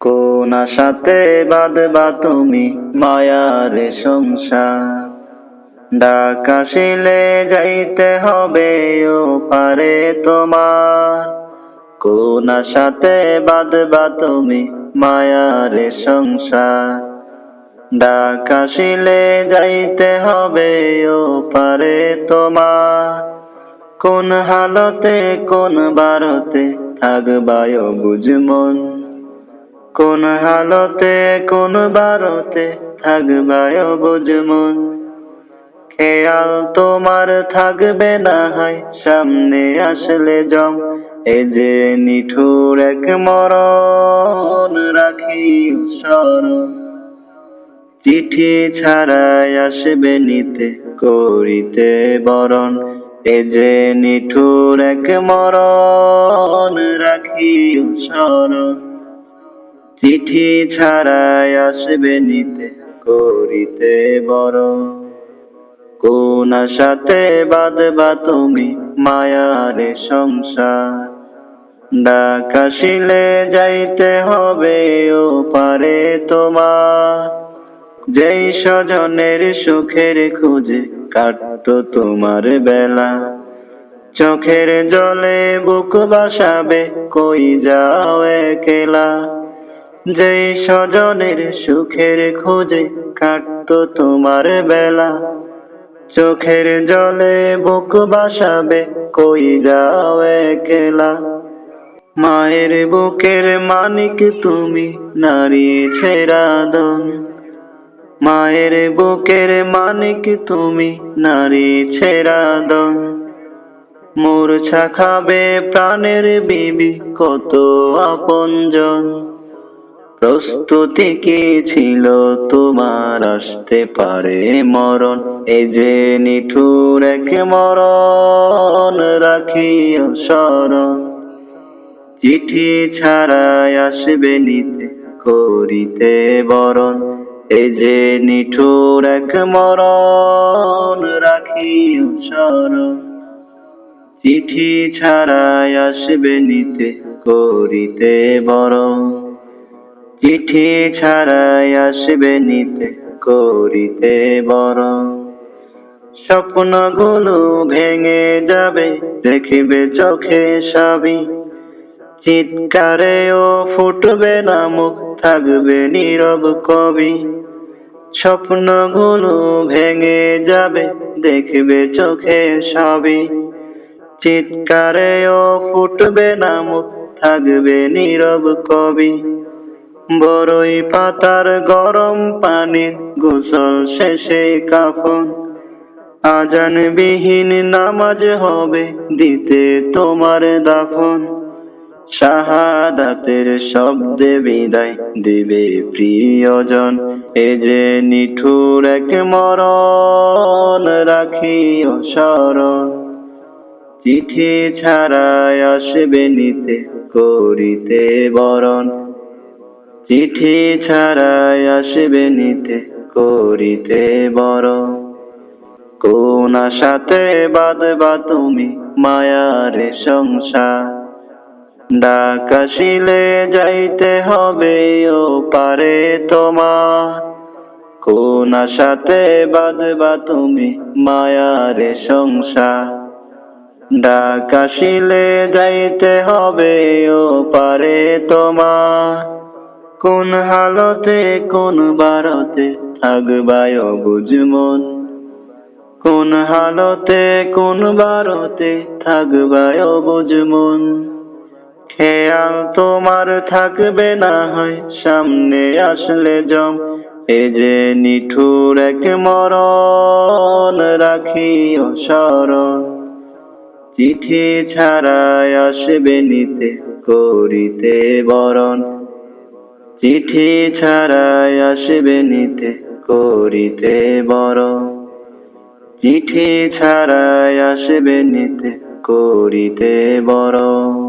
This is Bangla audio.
কোন আশাতে বাঁধবা তুমি মায়ার সংসার? ডাক আসিলে যাইতে হবে ও পারে তোমার। কোন আশাতে বাঁধবা তুমি মায়ার সংসার? ডাক আসিলে যাইতে হবে ও পারে তোমার। কোন হালতে, কোন বারতে থাকবায় বুঝমন কোন হালতে, কোন বারতে থাকবায় বুঝমন খেয়াল তোমার থাকবে না হয়, সামনে আসলে জম। এ যে নিঠুর এক মরণ রাখি স্মরণ। চিঠি ছাড়াই আসবে নিতে, করিতে বরণ। এ যে নিঠুর এক মরণ রাখি চিঠি ছাড়াই আসবে নিতে করিতে বরণ। কোন সাথে বাঁধবা তুমি মায়ারে সংসার? ডাক আসিলে যাইতে হবে ও পারে তোমার। যেই স্বজনের সুখের খুঁজে কাটত তোমার বেলা। চোখের জলে বুক বাসাবে, কই যাও একলা। যেই স্বজনের সুখের খোঁজে কাটত তোমার বেলা। চোখের জলে বুক বাসাবে, কই যাও একলা। মায়ের বুকের মানিক তুমি, নারী ছেড়া দন। মায়ের বুকের মানিক তুমি নারী ছেড়া দন মূর্ছা খাবে প্রাণের বিবি, কত আপনজন। প্রস্তুতি কি ছিল তোমার? আসতে পারে মরণ, এ যে নিঠুর এক মরণ রাখি স্মরণ। চিঠি ছাড়াই আসবে নিতে, করিতে বরণ। এ যে নিঠুর এক মরণ রাখি স্মরণ চিঠি ছাড়াই আসবে নিতে, করিতে বরণ। চিঠি ছাড়াই আসবে নিতে, করিতে বরণ। স্বপ্নগুলো ভেঙে যাবে, দেখিবে চোখে সবই। চিৎকারেও ফুটবে না মুখ থাকবে নীরব কবি। স্বপ্নগুলো ভেঙে যাবে, দেখবে চোখে সবই। চিৎকারেও ফুটবে না মুখ থাকবে নীরব কবি। বড়ই পাতার গরম পানি, গোসল শেষে কাফন। আজান বিহীন নামাজ হবে, দিতে তোমার দাফন। শাহাদাতের শব্দে বিদায় দিবে প্রিয়জন। এ যে নিঠুর এক মরণ রাখি স্মরণ। চিঠি ছাড়াই আসবে নিতে, করিতে বরণ। চিঠি ছাড়াই আসবে নিতে, করিতে বরণ। কোন আশাতে বাঁধবা তুমি মায়ারে সংসার? ডাক আসিলে যাইতে হবে ও পারে তোমার। কোন আশাতে বাঁধবা তুমি মায়ারে সংসার। ডাক আসিলে যাইতে হবে ও পারে তোমার। কোন হালতে, কোন বারতে থাকবায় বুঝমন কোন হালতে, কোন বারতে থাকবায় বুঝমন খেয়াল তোমার থাকবে না হয়, সামনে আসলে জম। এ যে নিঠুর এক মরণ রাখি স্মরণ। চিঠি ছাড়াই আসবে নিতে, করিতে বরণ। চিঠি ছাড়াই আসবে নিতে, করিতে বরণ। চিঠি ছাড়াই আসবে নিতে, করিতে বরণ।